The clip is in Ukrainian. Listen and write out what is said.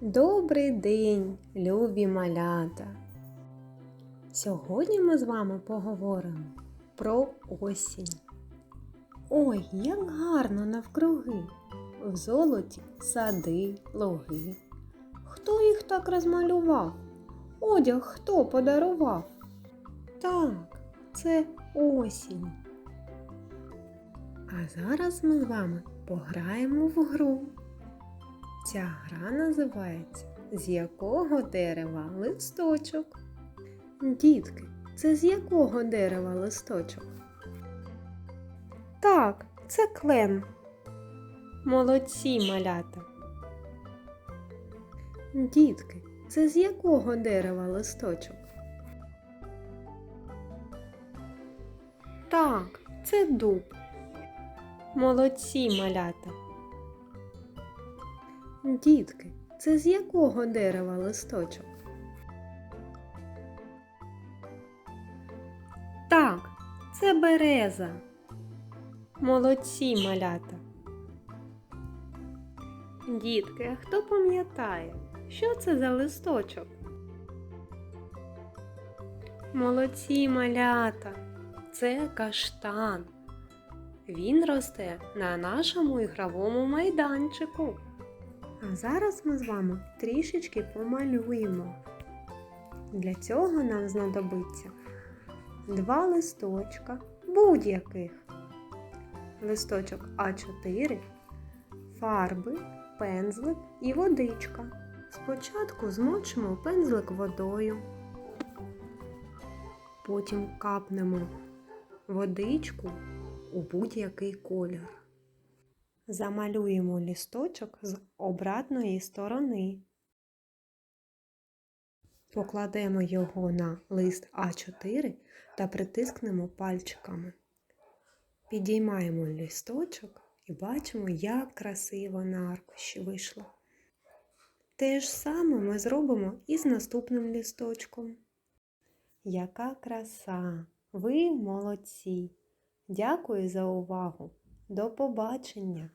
Добрий день, любі малята! Сьогодні ми з вами поговоримо про осінь. Ой, як гарно навкруги! В золоті сади, логи. Хто їх так розмалював? Одяг хто подарував? Так, це осінь. А зараз ми з вами пограємо в гру. Ця гра називається З якого дерева листочок? Дітки, це з якого дерева листочок? Так, це клен. Молодці малята. Дітки, це з якого дерева листочок? Так, це дуб. Молодці малята. Дітки, це з якого дерева листочок? Так, це береза. Молодці малята. Дітки, а хто пам'ятає, що це за листочок? Молодці малята. Це каштан. Він росте на нашому ігровому майданчику. А зараз ми з вами трішечки помалюємо. Для цього нам знадобиться два листочка будь-яких. Листочок А4, фарби, пензлик і водичка. Спочатку змочимо пензлик водою, потім капнемо водичку у будь-який колір. Замалюємо лісточок з обратної сторони. Покладемо його на лист А4 та притискнемо пальчиками. Підіймаємо лісточок і бачимо, як красиво на аркуші вийшло. Те ж саме ми зробимо і з наступним лісточком. Яка краса! Ви молодці! Дякую за увагу! До побачення!